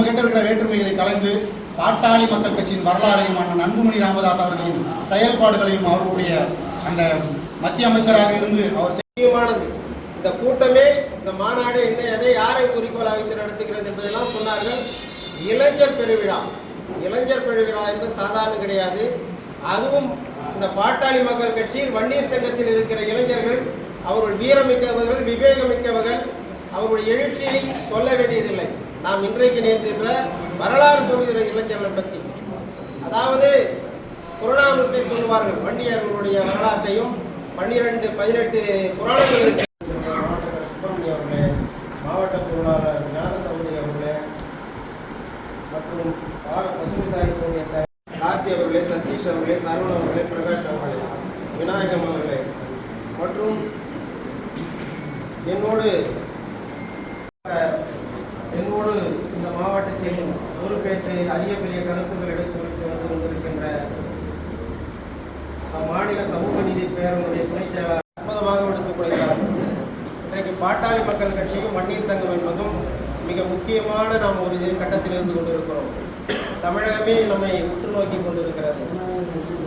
நம்ம கிட்ட இருக்கிற வேற்றுமைகளை கலைந்து பாட்டாளி மக்கள் கட்சியின் வரலாறையும் அண்ணன் அன்புமணி ராமதாஸ் அவர்களின் செயல்பாடுகளையும் அவர்களுடைய அந்த மத்திய அமைச்சராக இருந்து அவர் செ- முக்கியமானது. இந்த கூட்டமே இந்த மாநாடு என்ன எதை யாரை குறிக்கோளாக வைத்து நடத்துகிறது என்பதெல்லாம் சொன்னார்கள். இளைஞர் பெருவிழா. இளைஞர் பெருவிழா என்பது சாதாரண கிடையாது. அதுவும் இந்த பாட்டாளி மக்கள் கட்சியில் வன்னியர் சங்கத்தில் இருக்கிற இளைஞர்கள் அவர்கள் வீரமிக்கவர்கள் விவேகமிக்கவர்கள் அவருடைய எழுச்சியை சொல்ல வேண்டியதில்லை. நாம் இன்றைக்கு நேர்கின்ற வரலாறு சொல்கிற இளைஞர்களை பற்றி அதாவது புறநானூற்றில் சொல்லுவார்கள் வண்டியர்களுடைய வரலாற்றையும் பன்னிரெண்டு பதினெட்டு புராணங்கள் இருக்கு. மாவட்ட சுப்பிரமணிய அவர்களே மாவட்ட பொருளாளர் ஞான சௌதரி அவர்களே மற்றும் ஆர் பசுமிதாயத்தினுடைய கார்த்தி அவர்களே சதீஷ் அவர்களே சரவண அவர்களே பிரகாஷ் அவர்களே விநாயகம் அவர்களே மற்றும் என்னோடு என்னோடு இந்த மாவட்டத்தில் பொறுப்பேற்று அரிய பெரிய கருத்துக்கள் எடுத்துரைத்து வந்து கொண்டிருக்கின்ற மாநில சமூக நீதி பேரவையுடைய துணைச் செயலாளர் அற்புதமாக எடுத்துக் இன்றைக்கு பாட்டாளி மக்கள் கட்சியும் மண்ணீர் சங்கம் என்பதும் மிக முக்கியமான நாம் ஒரு கட்டத்தில் இருந்து கொண்டிருக்கிறோம். தமிழகமே நம்மை உற்று நோக்கி கொண்டிருக்கிறது.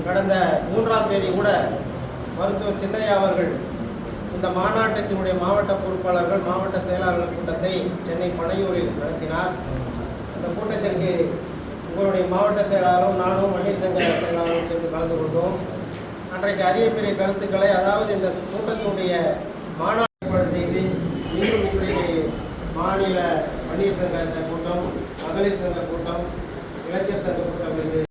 கடந்த மூன்றாம் தேதி கூட மருத்துவர் சின்னையா அவர்கள் இந்த மாநாட்டத்தினுடைய மாவட்ட பொறுப்பாளர்கள் மாவட்ட செயலாளர்கள் கூட்டத்தை சென்னை பனையூரில் நடத்தினார். அந்த கூட்டத்திற்கு உங்களுடைய மாவட்ட செயலாளரும் நானும் வன்னியர் சங்க செயலாளரும் சென்று கலந்து கொண்டோம். அன்றைக்கு அரிய பெரிய கருத்துக்களை அதாவது இந்த கூட்டத்தினுடைய மாநாடு ஏற்பாடு செய்து இன்னும் இன்றைக்கு மாநில வன்னியர் சங்க கூட்டம் மகளிர் சங்க கூட்டம் இளைஞர் சங்க